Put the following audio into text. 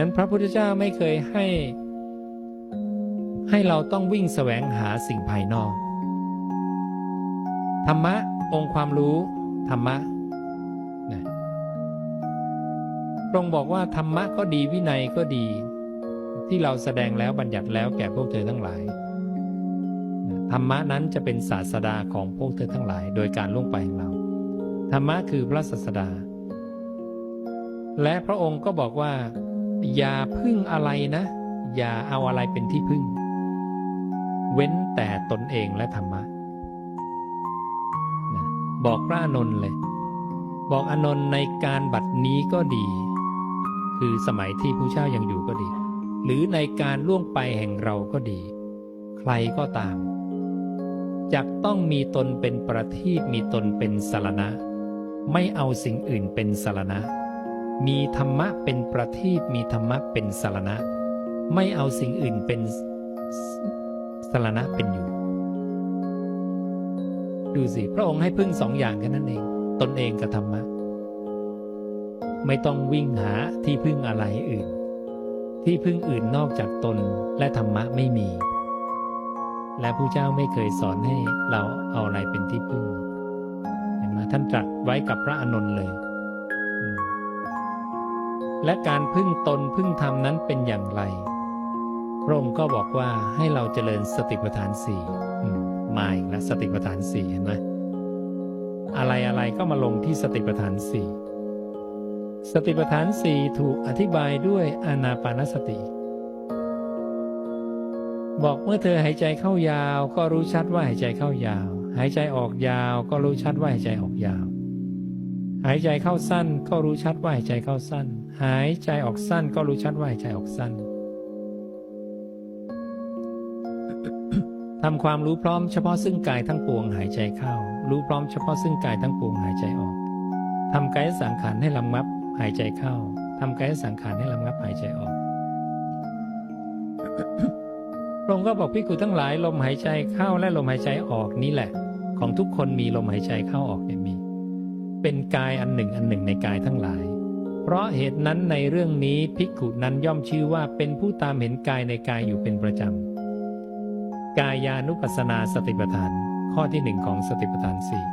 นั้นพระพุทธเจ้าไม่เคยให้ ให้เราต้องวิ่งแสวงหาสิ่งภายนอก ธรรมะองค์ความรู้ธรรมะนะพระองค์บอกว่าธรรมะก็ดีวินัยก็ดี ที่เราแสดงแล้วบัญญัติแล้วแก่พวกเธอทั้งหลายธรรมะนั้นจะเป็นศาสดาของพวกเธอทั้งหลาย โดยการล่วงไปของเรา ธรรมะคือพระศาสดา และพระองค์ก็บอกว่า อย่าพึ่งอะไรนะ อย่าเอาอะไรเป็นที่พึ่ง เว้นแต่ตนเองและธรรมะนะบอกพระอานนท์เลย บอกอนนท์ในการบัดนี้ก็ดี คือสมัยที่ผู้เจ้ายังอยู่ก็ดี หรือในการล่วงไปแห่งเราก็ดี ใครก็ตามจักต้องมีตนเป็นประทีปมีตนเป็นสารณะ ไม่เอาสิ่งอื่นเป็นสารณะ มีธรรมะเป็นประทีปมีธรรมะเป็นสารณะ ไม่เอาสิ่งอื่นเป็นสารณะเป็นอยู่ ดูสิ พระองค์ให้พึ่งสองอย่างแค่นั้นเอง ตนเองกับธรรมะ ไม่ต้องวิ่งหาที่พึ่งอะไรอื่น ที่พึ่งอื่นนอกจากตนและธรรมะไม่มี และผู้เจ้าไม่เคยสอนให้เราเอาอะไรเป็นที่พึ่งเห็นไหมท่านตรัสไว้กับพระอานนท์เลย และการพึ่งตนพึ่งธรรมนั้นเป็นอย่างไร พระองค์ก็บอกว่าให้เราเจริญสติปัฏฐานสี่มมาอีกแล้วสติปัฏฐานสี่เห็นไหมอะไรอะไรก็มาลงที่สติปัฏฐานสี่สติปัฏฐานสี่ถูกอธิบายด้วยอานาปานสติ บอกเมื่อเธอหายใจเข้ายาว ก็รู้ชัดว่าหายใจเข้ายาว หายใจออกยาว ก็รู้ชัดว่าหายใจออกยาว หายใจเข้าสั้นก็รู้ชัดว่าหายใจเข้าสั้น หายใจออกสั้นก็รู้ชัดว่าหายใจออกสั้นทำความรู้พร้อมเฉพาะซึ่งกายทั้งปวงหายใจเข้า รู้พร้อมเฉพาะซึ่งกายทั้งปวงหายใจออกทำกายสังขารให้ลำงับหายใจเข้าทำกายสังขารให้ลำงับหายใจออกพระองค์ก็บอกพิกุทั้งหลายลมหายใจเข้าและลมหายใจออกนี่แหละ ของทุกคนมีลมหายใจเข้าออกเนี่ยมี เป็นกายอันหนึ่งอันหนึ่งในกายทั้งหลาย เพราะเหตุนั้นในเรื่องนี้ภิกขุนั้นย่อมชื่อว่าเป็นผู้ตามเห็นกายในกายอยู่เป็นประจำ กายานุปัสสนาสติปัฏฐาน ข้อที่หนึ่งของสติปัฏฐานสี่